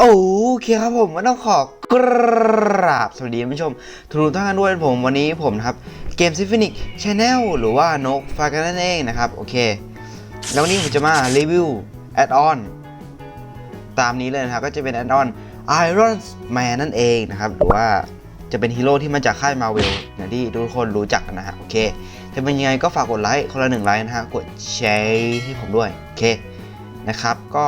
โอเคครับผมก็ต้องขอกราบสวัสดีผู้ชมทุกท่านด้วยผมวันนี้ผมนะครับเกมซิฟินิกชาแนลหรือว่านกฟากันนั่นเองนะครับ โอเค แล้ววันนี้ผมจะมารีวิวแอดออนตามนี้เลยนะครับ ก็จะเป็นแอดออน Iron Man นั่นเองนะครับ หรือว่าจะเป็นฮีโร่ที่มาจากค่ายมาเวลอย่างที่ทุกคนรู้จักนนะฮะโอเคจะเป็นยังไงก็ฝากกดไลค์คนละหนึ่งไลค์นะฮะกดแชร์ให้ผมด้วยโอเคนะครับ ก็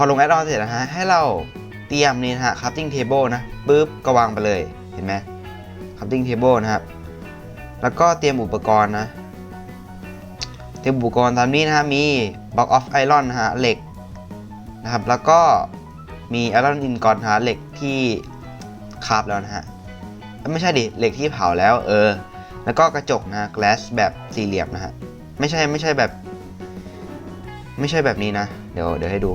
พอลงแอดออนเสร็จนะฮะให้เราเตรียมนี่นะฮะ crafting table นะปุ๊บก็วางไปเลยเห็นไหม crafting table นะครับ แล้วก็เตรียมอุปกรณ์นะ เตรียมอุปกรณ์ตามนี้นะฮะมี block of iron นนะฮะเหล็กนะครับ แล้วก็มี iron ingot นฮะเหล็กที่คาบแล้วนะฮะไม่ใช่ดิเหล็กที่เผาแล้วเออ แล้วก็กระจกนะฮะ glass แบบสี่เหลี่ยมนะฮะไม่ใช่ไม่ใช่แบบ ไม่ใช่แบบนี้นะ เดี๋ยวเดี๋ยวให้ดู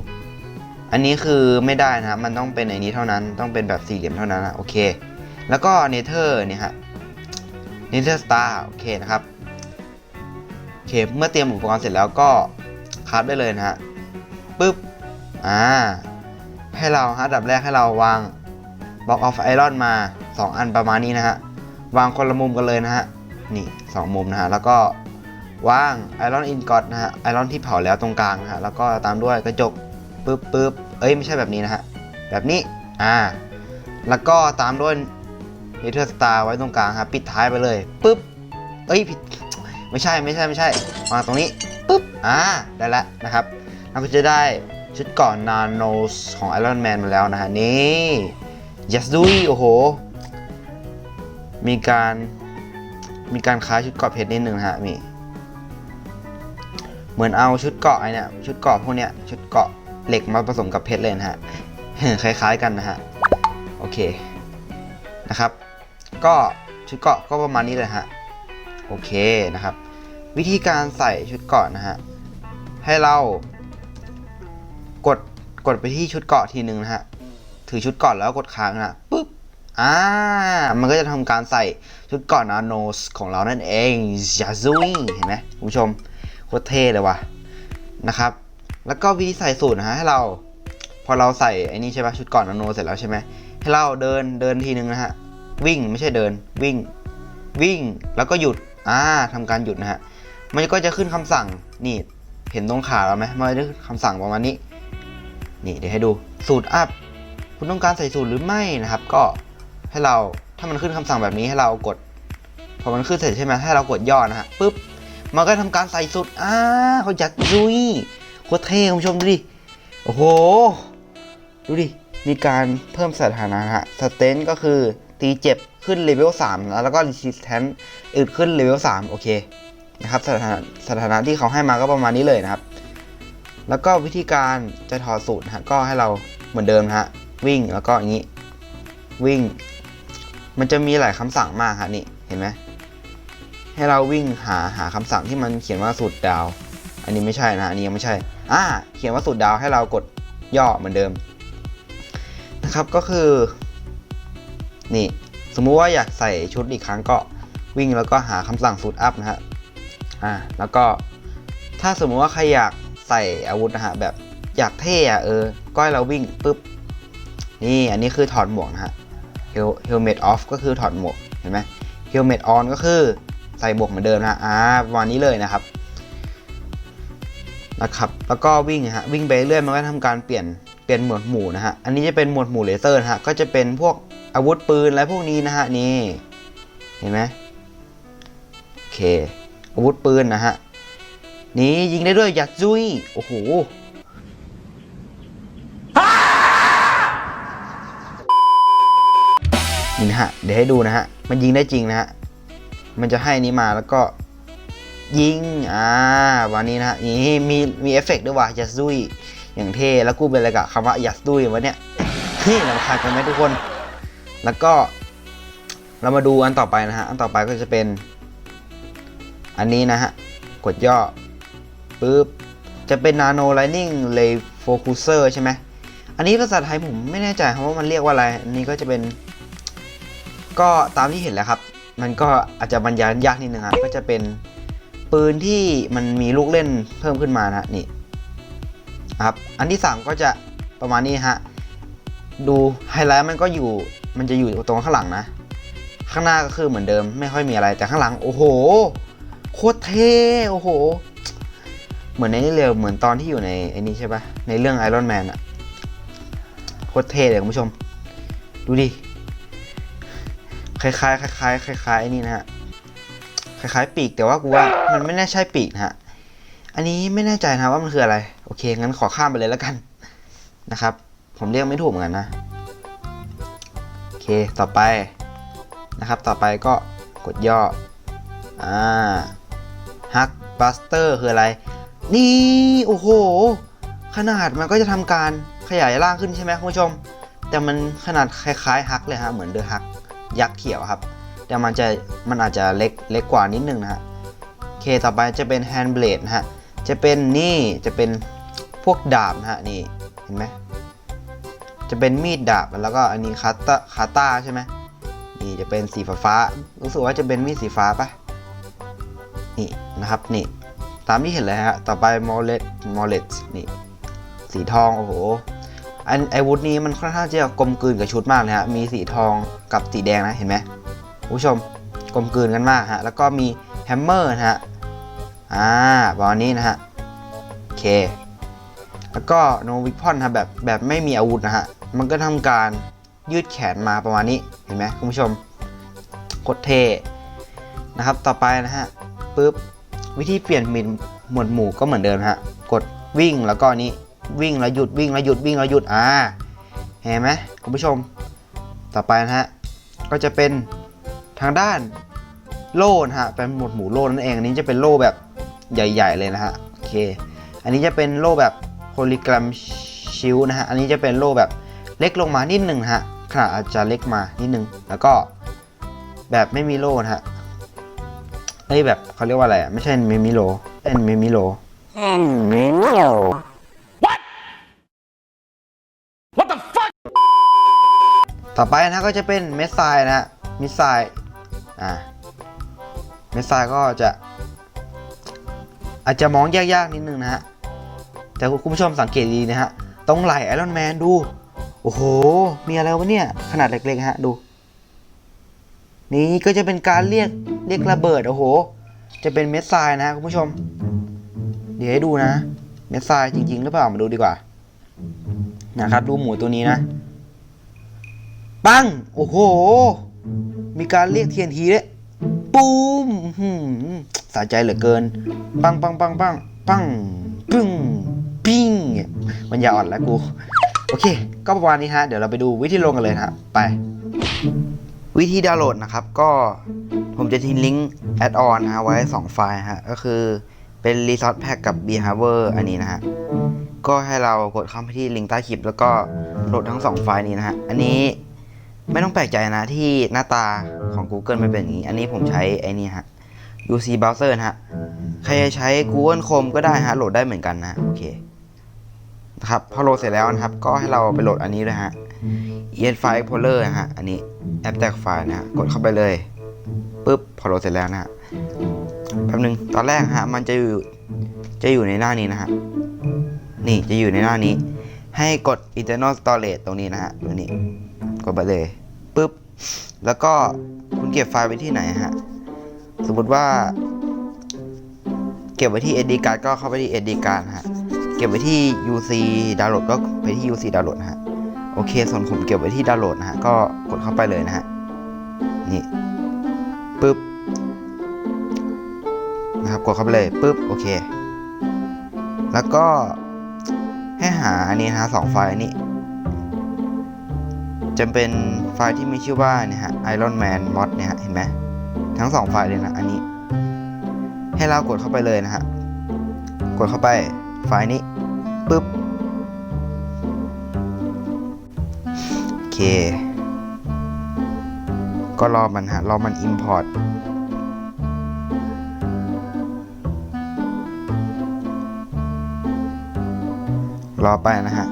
อันนี้คือไม่ได้นะครับ มันต้องเป็นไอ้นี้เท่านั้น ต้องเป็นแบบสี่เหลี่ยมเท่านั้นนะโอเค แล้วก็เนเธอร์เนี่ยฮะเนเธอร์สตาร์โอเคนะครับโอเคเมื่อเตรียมอุปกรณ์เสร็จแล้วก็คราฟได้เลยนะฮะปึ๊บ อ่า ให้เราฮะดับแรกให้เราวางบล็อกออฟไอรอนมา 2 อันประมาณนี้นะฮะ วางคนละมุมกันเลยนะฮะ นี่ 2 มุมนะฮะ แล้วก็วางไอรอนอินกอตนะฮะ ไอรอนที่เผาแล้วตรงกลางนะฮะ แล้วก็ตามด้วยกระจก ปึ๊บปึ๊บเอ้ยไม่ใช่แบบนี้นะฮะ แบบนี้ อ่า แล้วก็ตามด้วยเนเธอร์สตาร์ไว้ตรงกลางครับปิดท้ายไปเลยปึ๊บเอ้ยผิดไม่ใช่ไม่ใช่ไม่ใช่วางตรงนี้ปึ๊บอ่าได้แล้วนะครับเราก็จะได้ชุดเก่อนนาโนสของ Iron Man มาแล้วนะฮะ นี่ยัสดุยโอ้โห มีการมีการคล้ายชุดเกราะเพชรนิดนึงฮะมี เหมือนเอาชุดเกราะไอเนี่ยชุดเกราะพวกเนี้ยชุดเกราะ เหล็กมาผสมกับเพชรเลยนะฮะคล้ายๆกันนะฮะโอเคนะครับ ก็ชุดเกาะก็ประมาณนี้เลยฮะโอเคนะครับ วิธีการใส่ชุดเกาะนะฮะให้เรากดกดไปที่ชุดเกาะทีหนึ่งนะฮะถือชุดเกาะแล้วกดค้างนะปุ๊บอ่ามันก็จะทำการใส่ชุดเกาะนาโนสของเรานั่นเองยาซุยเห็นไหมคุณผู้ชมโคตรเท่เลยว่ะนะครับ แล้วก็วิธีใส่สูตรนะฮะให้เรา พอเราใส่ไอ้นี่ใช่ปะชุดก่อนนาโนเสร็จแล้วใช่ไหมให้เราเดินเดินทีนึงนะฮะวิ่งไม่ใช่เดินวิ่ง วิ่งแล้วก็หยุดอ่าทำการหยุดนะฮะมันก็จะขึ้นคำสั่งนี่เห็นตรงขาเราไหมมันจะขึ้นคำสั่งประมาณนี้ นี่เดี๋ยวให้ดูสูตรอัพคุณต้องการใส่สูตรหรือไม่นะครับ ก็ให้เราถ้ามันขึ้นคำสั่งแบบนี้ให้เรากดพอมันขึ้นเสร็จใช่ไหมให้เรากดย่อนะฮะปุ๊บมันก็ทำการใส่สุดอ่าเขาจัดยุย โคตรเท่คุณผู้ชมดูดิ โอ้โห ดูดิ มีการเพิ่มสถานะฮะสเตนก็คือตีเจ็บขึ้นเลเวล3นะแล้วก็ resistance อึดขึ้นเลเวล3โอเคนะครับสถานะสถานะที่เขาให้มาก็ประมาณนี้เลยนะครับ แล้วก็วิธีการจะถอดสูตรฮะก็ให้เราเหมือนเดิมนะฮะวิ่งแล้วก็อย่างนี้ วิ่ง มันจะมีหลายคำสั่งมากฮะนี่เห็นไหมให้เราวิ่งหาหาคำสั่งที่มันเขียนว่าสูตรดาว อันนี้ไม่ใช่นะอันนี้ยังไม่ใช่ อ่าเขียนว่าสูตรดาวให้เรากดย่อเหมือนเดิมนะครับก็คือ นี่ สมมุติว่าอยากใส่ชุดอีกครั้งก็วิ่งแล้วก็หาคำสั่งสูตรอัพนะฮะอ่าแล้วก็ถ้าสมมุติว่าใครอยากใส่อาวุธนะฮะแบบอยากเท่อะเออก็ให้เราวิ่งปุ๊บนี่อันนี้คือถอดหมวกนะฮะ helmet off ก็คือถอดหมวกเห็นไหม helmet on ก็คือใส่บวกเหมือนเดิมนะอ่าประมาณนี้เลยนะครับ นะครับ แล้วก็วิ่งฮะวิ่งไปเรื่อยมันก็ทำการเปลี่ยนเปลี่ยนหมวดหมู่นะฮะ อันนี้จะเป็นหมวดหมู่เลเซอร์นะฮะ ก็จะเป็นพวกอาวุธปืนและพวกนี้นะฮะนี่ เห็นไหมโอเค อาวุธปืนนะฮะ นี่ยิงได้ด้วยยัดจุ้ย โอ้โหนี่นะฮะ เดี๋ยวให้ดูนะฮะ มันยิงได้จริงนะฮะ มันจะให้นี้มาแล้วก็ ยิง อ่าวันนี้นะฮะนี่มีมีเอฟเฟกต์ด้วยว่ะยัดซุยอย่างเท่ แล้วกูเป็นอะไรกับคำว่ายัสดุยวะเนี่ยนี่ลำคาญกันไหมทุกคน แล้วก็เรามาดูอันต่อไปนะฮะ อันต่อไปก็จะเป็น อันนี้นะฮะ กดย่อปุ๊บ จะเป็น Nano Lightning Ray Focuser ใช่ไหม อันนี้ภาษาไทยผมไม่แน่ใจครับว่ามันเรียกว่าอะไร อันนี้ก็จะเป็น ก็ตามที่เห็นแหล้วครับ มันก็อาจจะบรรยายยากนิดนึงครับก็จะเป็น ปืนที่มันมีลูกเล่นเพิ่มขึ้นมานะนี่ครับอันที่ 3 ก็จะประมาณนี้ฮะดูไฮไลท์มันก็อยู่มันจะอยู่ตรงข้างหลังนะ ข้างหน้าก็คือเหมือนเดิม ไม่ค่อยมีอะไรแต่ข้างหลังโอ้โหโคตรเท่โอ้โห เหมือนในนี่เลยเหมือนตอนที่อยู่ในไอ้นี่ใช่ปะในเรื่องไอรอนแมนอะโคตรเท่เลยคุณผู้ชม ดูดิคล้ายๆคล้ายๆคล้ายๆไอ้นี่นะฮะ คล้ายๆปีกแต่ว่ากูว่ามันไม่น่าใช่ปีกนะฮะ อันนี้ไม่แน่ใจนะว่ามันคืออะไร โอเค งั้นขอข้ามไปเลยแล้วกันนะครับ ผมเรียกไม่ถูกเหมือนกันนะ โอเค ต่อไปนะครับ ต่อไปก็กดย่อ อ่าฮักบัสเตอร์คืออะไร นี่ โอ้โห ขนาดมันก็จะทำการขยายร่างขึ้นใช่ไหมคุณผู้ชม แต่มันขนาดคล้ายๆฮักเลยฮะ เหมือนเดอะฮักยักษ์เขียวครับ แต่มันจะมันอาจจะเล็กเล็กกว่านิดนึงนะฮะเคต่อไปจะเป็นแฮนด์เบลดนะฮะจะเป็นนี่จะเป็นพวกดาบนะฮะนี่เห็นไหมจะเป็นมีดดาบแล้วก็อันนี้คาตาคาตาใช่ไหมนี่จะเป็นสีฟ้าฟารู้สึกว่าจะเป็นมีดสีฟ้าปะนี่นะครับนี่ตามที่เห็นเลยฮะต่อไปมอลเลตมอลเลตนี่สีทองโอ้โหอันไอวุธนี้มันค่อนข้างจะกลมกลืนกับชุดมากเลยฮะมีสีทองกับสีแดงนะเห็นไหม ผู้ชมกลมกลืนกันมากฮะแล้วก็มีแฮมเมอร์นะฮะอ่าประมาณนี้นะฮะโอเค แล้วก็โนวิพอนครับแบบแบบไม่มีอาวุธนะฮะมันก็ทำการยืดแขนมาประมาณนี้เห็นไหมคุณผู้ชมโคตรเท่นะครับต่อไปนะฮะปุ๊บวิธีเปลี่ยนหมินหมวดหมู่ก็เหมือนเดิมฮะกดวิ่งแล้วก็นี้วิ่งแล้วหยุดวิ่งแล้วหยุดวิ่งแล้วหยุดอ่าเห็นไหมคุณผู้ชม ต่อไปนะฮะก็จะเป็น ทางด้านโล่นะฮะเป็นหมวดหมู่โล่นั่นเองอันนี้จะเป็นโล่แบบใหญ่ ๆ เลยนะฮะโอเค อันนี้จะเป็นโล่แบบโพลิกรัมชิลนะฮะอันนี้จะเป็นโล่แบบเล็กลงมานิดหนึ่งนะฮะขนาดอาจจะเล็กมานิดนึงแล้วก็แบบไม่มีโล่นะฮะเอ้ยแบบเขาเรียกว่าอะไรอะไม่ใช่เมมิโลเป็นเมมิโลต่อไปนะก็จะเป็นเมสไซนะฮะมิสไซ อ่าเมสไซก็จะ อาจจะมองยากๆนิดนึงนะฮะ แต่คุณผู้ชมสังเกตดีนะฮะ ตรงไหล่ไอรอนแมนดู โอ้โห มีอะไรวะเนี่ย ขนาดเล็กๆฮะดู นี่ก็จะเป็นการเรียกเรียกระเบิด โอ้โห จะเป็นเม็ดทรายนะฮะคุณผู้ชม เดี๋ยวให้ดูนะ เม็ดทรายจริง ๆ หรือเปล่ามาดูดีกว่า นะครับ ดูหมูตัวนี้นะ ปัง โอ้โห มีการเรียกเทียนทีด้วยปูมสะใจเหลือเกิน ปังปังปังปังปังปึ้งปิ้งมันยาอ่อนแล้วกู โอเค ก็ประมาณนี้ฮะ เดี๋ยวเราไปดูวิธีลงกันเลยนะฮะไป วิธีดาวน์โหลดนะครับ ก็ผมจะทิ้งลิงก์แอดออนนะฮะไว้ 2 ไฟล์ฮะ ก็คือเป็น Resource Pack กับ b e h a v e r อันนี้นะฮะ ก็ให้เรากดเข้าไปที่ลิงก์ใต้คลิป แล้วก็โหลดทั้ง 2 ไฟล์นี้นะฮะ อันนี้ ไม่ต้องแปลกใจนะที่หน้าตาของ Google มันเป็นอย่างนี้ อันนี้ผมใช้ไอ้นี่ฮะ UC Browser นะฮะ ใครจะใช้ Google Chrome ก็ได้ฮะ โหลดได้เหมือนกันนะโอเคนะครับพอโหลดเสร็จแล้วนะครับ ก็ให้เราไปโหลดอันนี้เลยฮะ EN File Explorer นะฮะ อันนี้แอปแตกไฟล์นะฮะ กดเข้าไปเลยปุ๊บพอโหลดเสร็จแล้วนะฮะแป๊บนึงตอนแรกฮะ มันจะอยู่จะอยู่ในหน้านี้นะฮะ นี่จะอยู่ในหน้านี้ ให้กด internal storage ตรงนี้นะฮะตรงนี้ กดไปเลยปุ๊บแล้วก็คุณเก็บไฟล์ไว้ที่ไหนฮะสมมติว่า เก็บไว้ที่ SD card ก็เข้าไปที่ SD card ฮะเก็บไว้ที่ UC download ก็ไปที่ UC download นะฮะโอเค ส่วนผมเก็บไว้ที่ดาวน์โหลดนะฮะก็กดเข้าไปเลยนะฮะนี่ปึ๊บนะครับกดเข้าไปเลยปึ๊บโอเค แล้วก็ให้หาอันนี้นะฮะสองไฟล์นี้ จะเป็นไฟล์ที่มีชื่อว่าเนี่ยฮะ Iron Man mod เนี่ยฮะเห็นไหมทั้ง 2 ไฟล์เลยนะอันนี้ ให้เรากดเข้าไปเลยนะฮะกดเข้าไปไฟล์นี้ปึ๊บโอเค ก็รอมันฮะรอมัน import รอไปนะฮะ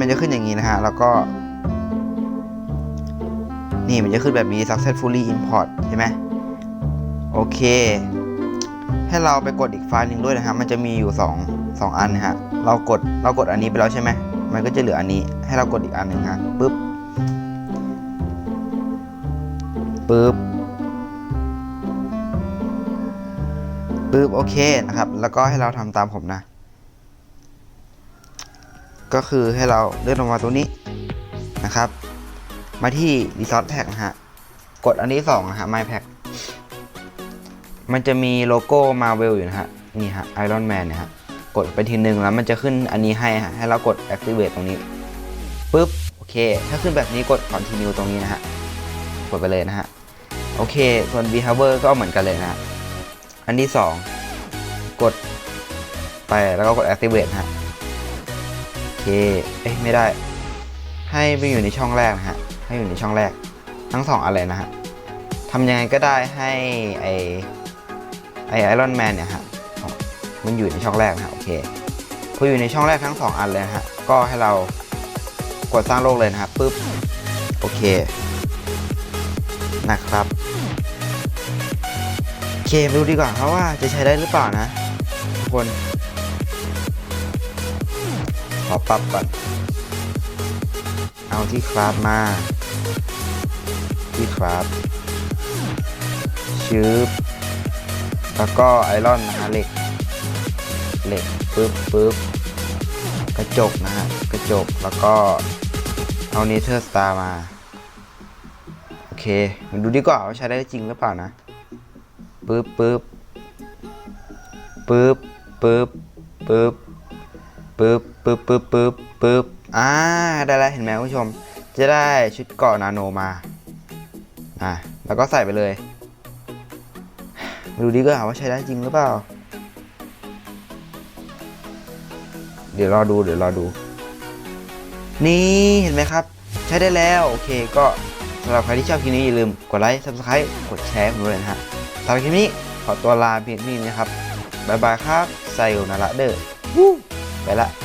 มันจะขึ้นอย่างนี้นะฮะ แล้วก็ นี่มันจะขึ้นแบบนี้ successfully import ใช่ไหมโอเค ให้เราไปกดอีกไฟล์หนึ่งด้วยนะฮะ มันจะมีอยู่ 2 2 อันนะฮะ เรากดเรากดอันนี้ไปแล้วใช่ไหม มันก็จะเหลืออันนี้ ให้เรากดอีกอันหนึ่งฮะปึ๊บปึ๊บปึ๊บโอเคนะครับ แล้วก็ให้เราทำตามผมนะ ก็คือให้เราเลื่อนลงมาตรงนี้นะครับ มาที่ Resource Pack นะฮะ กดอันที่2นะฮะ My Pack มันจะมีโลโก้ Marvel อยู่นะฮะ นี่ฮะ Iron Man นี่ยฮะ กดไปทีนึงแล้วมันจะขึ้นอันนี้ให้ฮะ ให้เรากด Activate ตรงนี้ปึ๊บ โอเค ถ้าขึ้นแบบนี้กด Continue ตรงนี้นะฮะ กดไปเลยนะฮะ โอเค ส่วน Behavior ก็เหมือนกันเลยนะฮะอันที่ 2 กดไปแล้วก็กด Activate ฮะ เค เอ๊ะไม่ได้ ให้ไปอยู่ในช่องแรกนะฮะ ให้อยู่ในช่องแรก ทั้งสองอะไรนะฮะทำยังไงก็ได้ให้ไอไอไอรอนแมนเนี่ยฮะ มันอยู่ในช่องแรกนะฮะ โอเค พออยู่ในช่องแรกทั้งสองอันเลยนะฮะ ก็ให้เรากดสร้างโลกเลยนะครับปึ๊บ โอเค นะครับโอเคมาดูดีกว่าครับว่าจะใช้ได้หรือเปล่านะทุกคน อปรับก่อนเอาที่คราฟมา ที่คราฟชื้บแล้วก็ไอรอนนะฮะเหล็กเหล็กปึ๊บปึ๊บกระจกนะฮะกระจกแล้วก็เอาเนเธอร์สตาร์มา โอเคมาดูดีกว่าว่าใช้ได้จริงหรือเปล่านะปึ๊บปึ๊บปึ๊บปึ๊บปึ๊บ ปึ๊บปึ๊บปึ๊บปึ๊บปึ๊บอ่าได้แล้วเห็นไหมคุณผู้ชม จะได้ชุดเกาะนาโนมาอ่าแล้วก็ใส่ไปเลยดูดีก็หาว่าใช้ได้จริงหรือเปล่า เดี๋ยวรอดูเดี๋ยวรอดู นี่เห็นไหมครับ ใช้ได้แล้วโอเคก็สำหรับใครที่ชอบคลิปนี้อย่าลืมกดไลค์ subscribe กดแชร์ผมด้วยนะฮะสำหรับคลิปนี้ขอตัวลาเพียงนี้นะครับ บ๊ายบายครับไซโอนาระเดอร์ วู้ไปละ